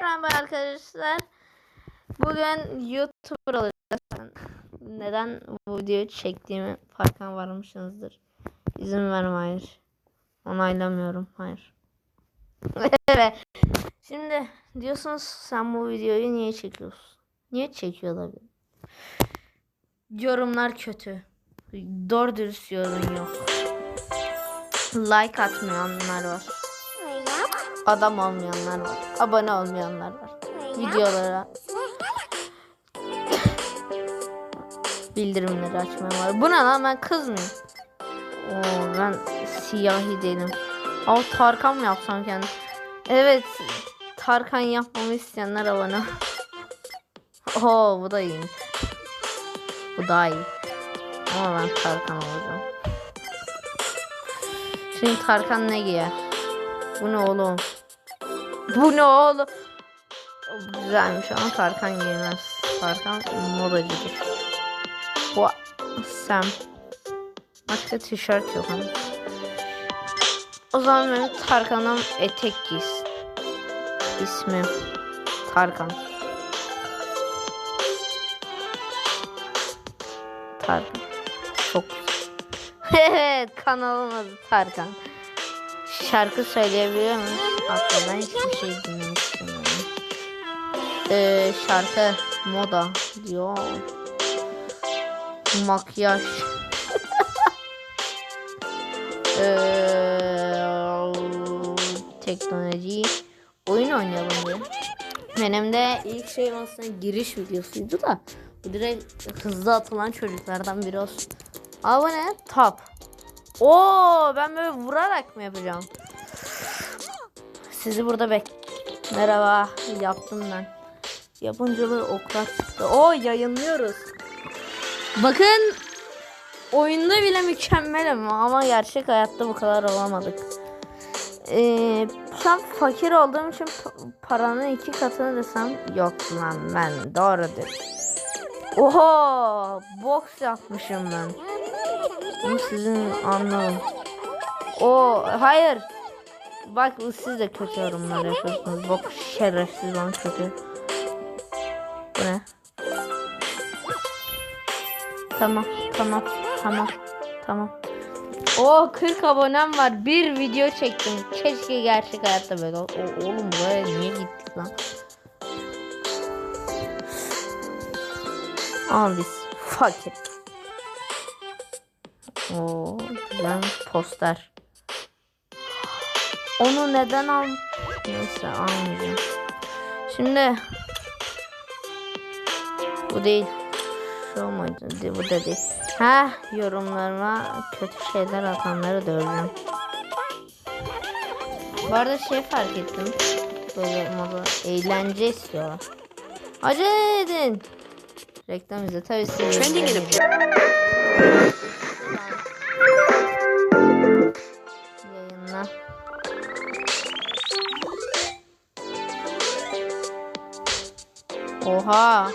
Merhaba arkadaşlar. Bugün YouTuber olacağız. Neden bu videoyu çektiğimi farkına varmışsınızdır. İzin verme hayır. Onaylamıyorum hayır. evet. Şimdi diyorsunuz sen bu videoyu niye çekiyorsun? Niye çekiyor olabilir? Yorumlar kötü. Doğru dürüst yorum yok. Like atmayanlar var. Adam olmayanlar var. Abone olmayanlar var. Videolara bildirimleri açmayan var. Bu ne lan ben kız mıyım? Oo, ben siyahi değilim. Ama Tarkan mı yapsam kendim? Evet. Tarkan yapmamı isteyenler abone. Oo bu da iyi. Bu daha iyi. Ama ben Tarkan olacağım. Şimdi Tarkan ne giyer? Bu ne oğlum? Bu ne oğlum? Güzelmiş ama Tarkan giymez. Tarkan modacıdır. Bu Sam. Başka tişört yok hani. O zaman benim Tarkan'ım etek giysin. İsmi Tarkan. Tarkan. Çok evet kanalın adı Tarkan. Şarkı söyleyebiliyor muyum? Aslında ben hiçbir şey dinlemek istemiyorum. Ee, şarkı moda diyor. Makyaj. ee, teknoloji. Oyun oynayalım diye. Benim de ilk şeyim aslında giriş videosuydu da. Bu direkt hızlı atılan çocuklardan biri olsun. Aa? Top. Oo ben böyle vurarak mı yapacağım? Sizi burada bek. Merhaba yaptım ben. Böyle oklar çıktı. Oo yayınlıyoruz. Bakın oyunda bile mükemmelim ama gerçek hayatta bu kadar olamadık. Ee, şu an fakir olduğum için pa- paranın iki katını desem yok lan ben doğrudur. Oho boks yapmışım ben. Bunu sizin anlamın. O hayır. Bak siz de kötü yorumlar yapıyorsunuz. Bak şerefsiz lan kötü. Bu ne? Tamam, tamam, tamam, tamam. O 40 abonem var. Bir video çektim. Keşke gerçek hayatta böyle. O, oğlum buraya niye gittik lan? Al biz fakir. Oo, güzel poster. Onu neden al? Neyse almayacağım. Şimdi bu değil. Şu muydu? Bu da değil. Ha yorumlarıma kötü şeyler atanları döveceğim. Bu arada şey fark ettim. Böyle moda eğlence istiyorlar. Acele edin. Reklam izle. Tabii siz Oha.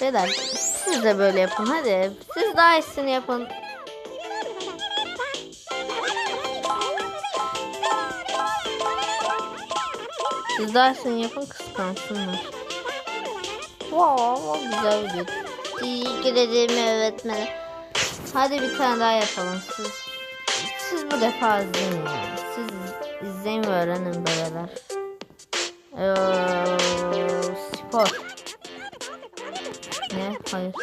Beyler siz de böyle yapın hadi. Siz daha iyisini yapın. Siz daha iyisini yapın kıskansınlar. Wow, güzel video. Teşekkür ederim öğretmenim. Hadi bir tane daha yapalım. Siz siz bu defa izleyin ya. Siz izleyin ve öğrenin bebeler. Ee, spor. Ne? Hayır.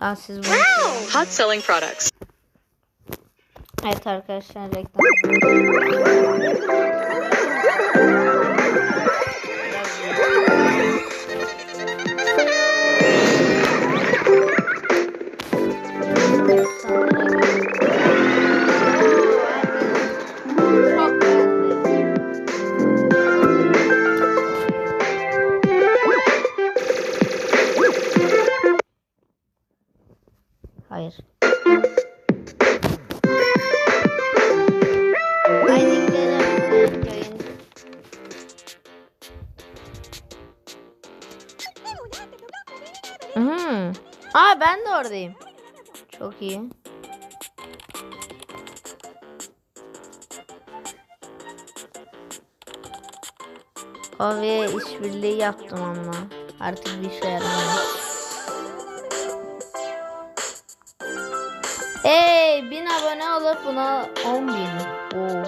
Aa, siz bunu Hot selling products. Evet arkadaşlar reklam. Hayır. Hmm. Aa ben de oradayım. Çok iyi. Kahveye işbirliği yaptım ama artık bir işe yaramıyor. Hey bin abone olup buna 10 bin. Oo.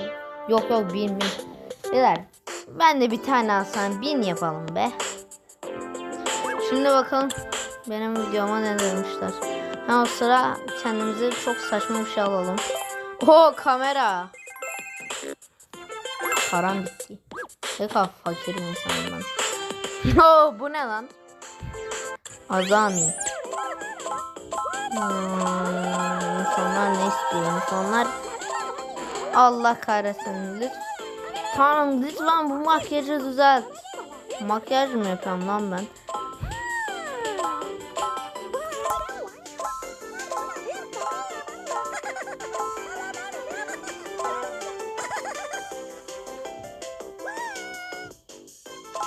Yok yok bin bin. Beyler ben de bir tane alsam bin yapalım be. Şimdi bakalım benim videoma ne demişler. Ha o sıra kendimize çok saçma bir şey alalım. O kamera. Param bitti. Ne kadar fakir insanım ben. Oo, bu ne lan? Azami. Hmm, insanlar ne istiyor? İnsanlar Allah kahretsin. Lütfen, Tanrım lütfen bu makyajı düzelt. Makyaj mı yapıyorum lan ben?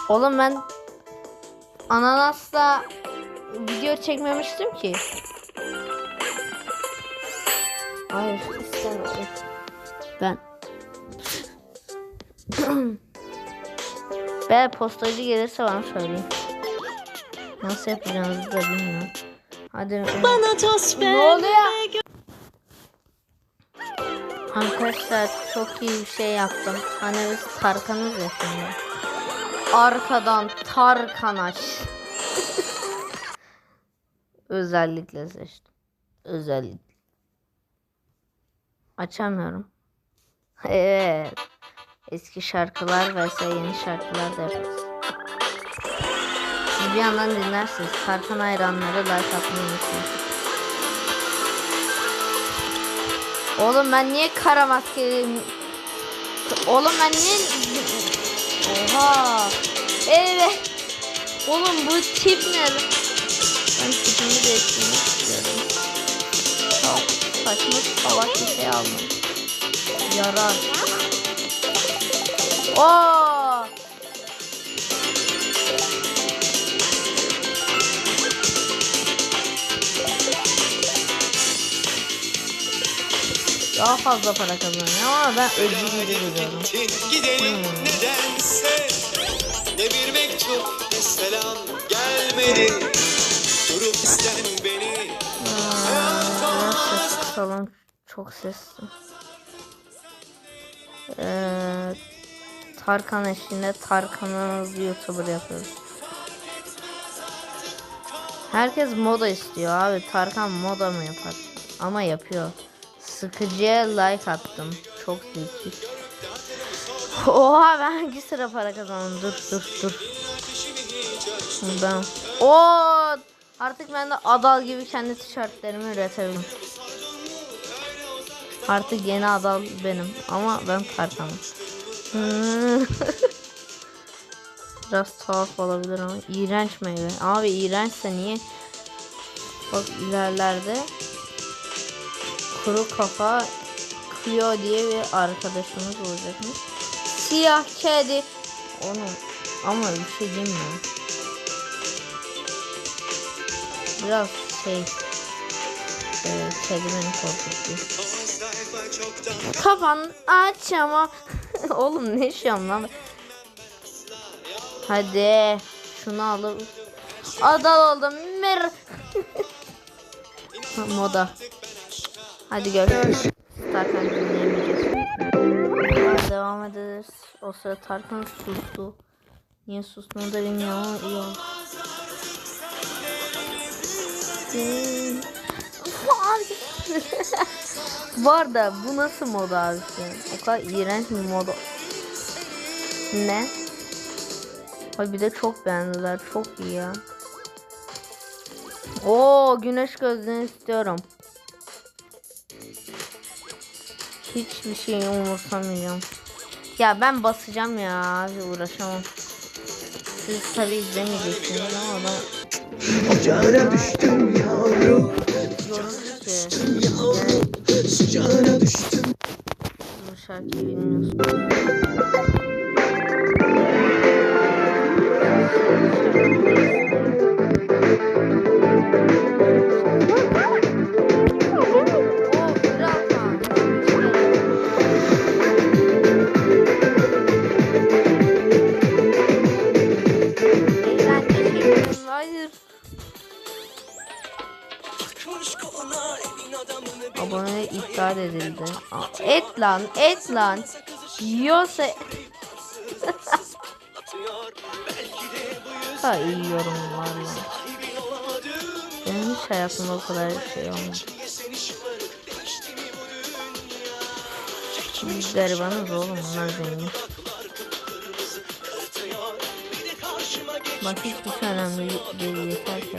Oğlum ben ananasla video çekmemiştim ki. Hayır istemiyorum. Ben. ben postacı gelirse bana söyleyin. Nasıl yapacağınızı da bilmiyorum. Hadi. Bana toz Ne oluyor? Arkadaşlar çok iyi bir şey yaptım. Hani biz Tarkan'ız ya şimdi. Arkadan Tarkan aç. Özellikle seçtim. Özellikle. Açamıyorum. Evet. Eski şarkılar vs yeni şarkılar da yaparız. Siz bir yandan dinlersiniz. Tarkan hayranları like atmayı unutmayın. Oğlum ben niye kara maskeliyim? Oğlum ben niye... Oha. Evet. Oğlum bu tip ne? Ben saçma salak bir şey aldım. Yarar. Oo. Daha fazla para kazanıyor ama ben ödül gibi görüyorum. Gittin gidelim Hmm. nedense Ne bir mektup ne selam gelmedi kısalım. Çok sesli. Ee, Tarkan eşliğinde Tarkan'ımız YouTuber yapıyoruz. Herkes moda istiyor abi. Tarkan moda mı yapar? Ama yapıyor. Sıkıcıya like attım. Çok zeki. Oha ben hangi sıra para kazandım? Dur dur dur. Ben. Oo artık ben de Adal gibi kendi tişörtlerimi üretebilirim. Artık yeni Adal benim ama ben Tarkan'ım. Biraz tuhaf olabilir ama iğrenç meyve. Abi iğrençse niye? Bak ilerlerde kuru kafa Cleo diye bir arkadaşımız olacakmış. Siyah kedi. Onu ama bir şey diyeyim mi? Biraz şey e, kedi beni korkutuyor. Kapan aç ama. Oğlum ne işiyorum lan? Hadi şunu alıp adal oldum. Mer. Moda. Hadi görüşürüz. Tarkan dinleyemeyeceğiz. Devam ederiz. O sırada Tarkan sustu. Niye sustuğunu da bilmiyorum ama iyi oldu. Var da bu nasıl moda abisi? O kadar iğrenç bir moda. Ne? Ay bir de çok beğendiler. Çok iyi ya. Oo güneş gözlüğünü istiyorum. Hiçbir şeyi umursamayacağım. Ya ben basacağım ya abi uğraşamam. Siz tabi izlemeyeceksiniz ama ben Ocağına düştüm yavrum, yavrum, sıcağına düştüm. Bu şarkıyı Abone iptal edildi. Aa, et lan et lan. Yiyorsa... ha iyi yorumlar ya. Benim hiç hayatımda o kadar şey olmadı. Biz garibanız oğlum bunlar zengin. Bak hiç bir şey önemli değil yeter ki.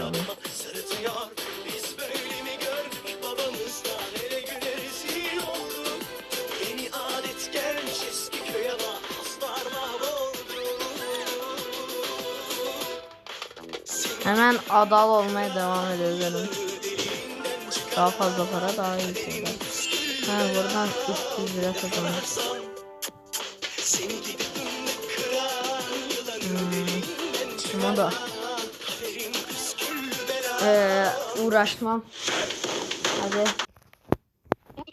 Hemen adal olmaya devam ediyoruz benim. Daha fazla para daha iyi şeyler. Ha buradan 300 lira kazanırız. Hmm. Moda. Ee, uğraşmam. Hadi.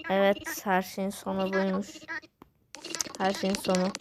Evet her şeyin sonu buymuş. Her şeyin sonu.